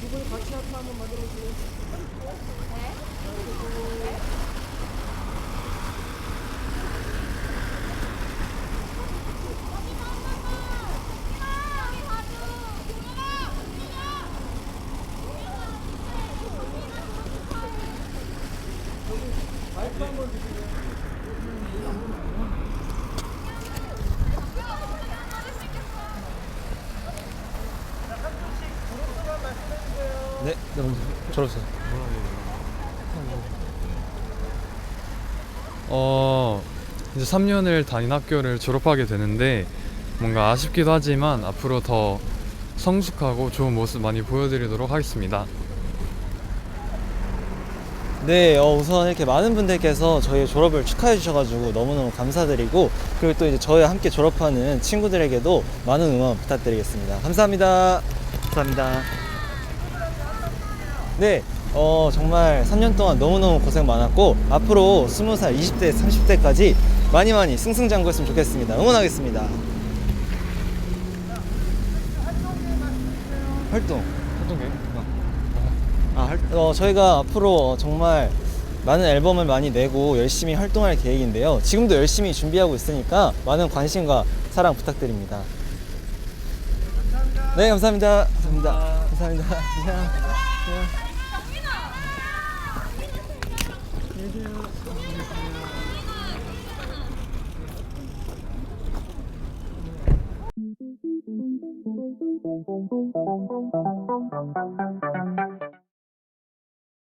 두 분이 같이 하트 한번 만들어주세요. 네, 네, 졸업생. 어, 이제 3년을 다닌 학교를 졸업하게 되는데 뭔가 아쉽기도 하지만 앞으로 더 성숙하고 좋은 모습 많이 보여드리도록 하겠습니다. 네, 어, 우선 이렇게 많은 분들께서 저희 졸업을 축하해 주셔가지고 너무너무 감사드리고 그리고 또 이제 저희와 함께 졸업하는 친구들에게도 많은 응원 부탁드리겠습니다. 감사합니다. 감사합니다. 네, 어, 정말 3년 동안 너무너무 고생 많았고 앞으로 20살, 20대, 30대까지 많이 많이 승승장구했으면 좋겠습니다. 응원하겠습니다. 활동. 활동 계? 아, 할- 어, 저희가 앞으로 어, 정말 많은 앨범을 많이 내고 열심히 활동할 계획인데요. 지금도 열심히 준비하고 있으니까 많은 관심과 사랑 부탁드립니다. 네, 감사합니다. 감사합니다. 감사합니다. 안녕. 안녕.